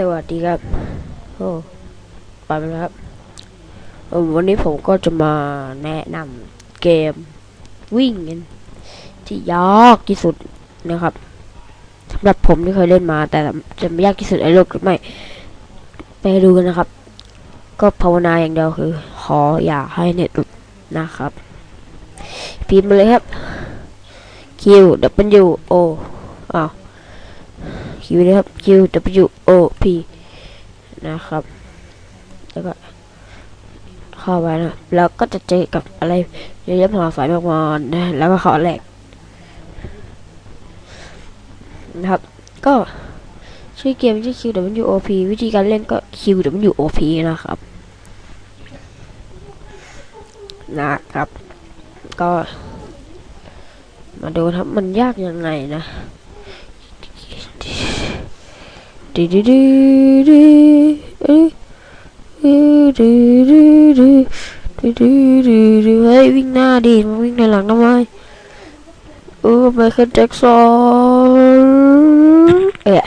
สวัสดีครับ โอ้ไปไปแล้วครับ วันนี้ผมก็จะมาแนะนำเกมวิ่งกันที่ยากที่สุดนะครับสำหรับผมที่เคยเล่นมา แต่จะไม่ยากที่สุดในโลกหรือไม่ ไปดูกันนะครับ ก็ภาวนาอย่างเดียวคือ ขออย่าให้เน็ตหลุดนะครับ พิมพ์มาเลยครับ Q W O อ้าว Q นะครับ Q W O P นะครับ แล้วก็เข้าไปนะแล้วก็จะเจอกับอะไรเยอะแยะมหาศาลมากมายนะแล้วก็ขอแหลกนะครับ ก็ชื่อเกมชื่อ Q W O P วิธีการเล่นก็ Q W O P นะครับนะครับ ก็มาดูครับมันยากยังไงนะ ดูดูดูดูเอ้ยดูดูดูดูดูดูดูดูเฮ้ยวิ่งหน้าดิมาวิ่งในหลังทำไมเออไมเคิลแจ็คสันเอ๊ะ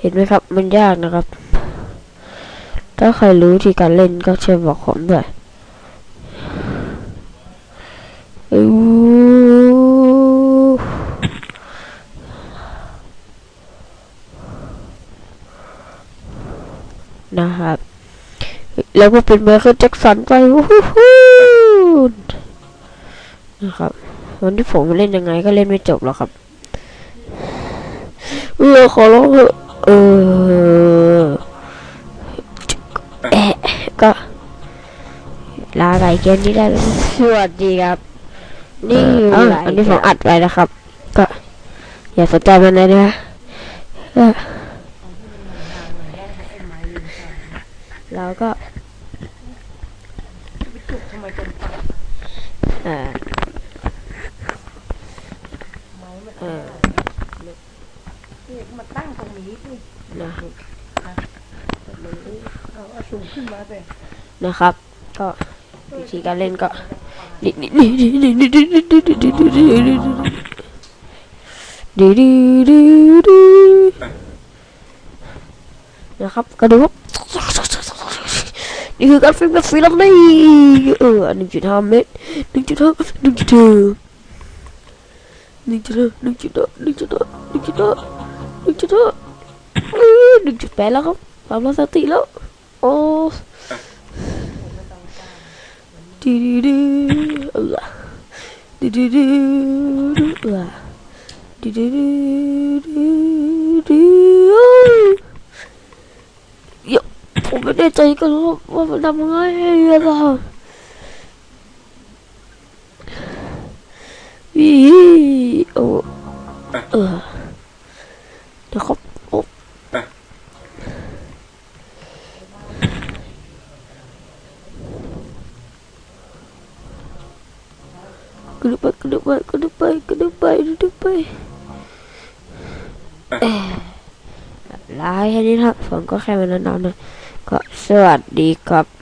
เห็นไหมครับมันยากนะครับ ถ้าใครรู้ที่การเล่นก็ช่วยบอกผมด้วยอู้ นะครับ แล้วก็เป็นไมเคิลแจ็คสันไปวู้ฮู้ฮู้นะครับวันที่ผมเล่นยังไงก็เล่นไม่จบหรอกครับเออขอร้องเถอะเออแอะก็ลาไก่เกมนี้ได้แล้วสวัสดีครับ นี่คืออันนี้ผมอัดไว้นะครับ ก็อย่าสนใจมันเลยนะ แล้วก็เอ่อเอ่อมาตั้งตรงนี้สินะครับเอาเอาสูงขึ้นมาเลยนะครับ ก็วิธีการเล่นก็นี่นี่นี่นี่นี่นี่นี่นี่นี่นี่นี่นี่ดูดูดูดูนะครับก็ดูครับนี่คือก Đi hư ăn phim miễn phí lắm đấy. Ừ anh đừng chịu tham hết Đừng chịu tham, Đừng chịu tham. Đừng chịu tham, Đừng chịu tham, Đừng chịu tham, Đừng chịu tham, Đừng chịu tham. Ừ, đừng chịu bé lắm. Không Làm nó ra tị lắm. Ô. Đi đi đi. Ừ. À Đi đi đi. Ừ. À Đi đi đi đi. Đi Yo. ผมไม่ได้ใจก็รู้ว่ามันทำง่ายเลยล่ะวีโอเออเนะครับโอ้กระดึบไปกระดึบไปกระดึบไปกระดึบไปกระดึบไปร้ายแค่นี้ครับผมก็แค่มานอนๆนะ ก็สวัสดีครับ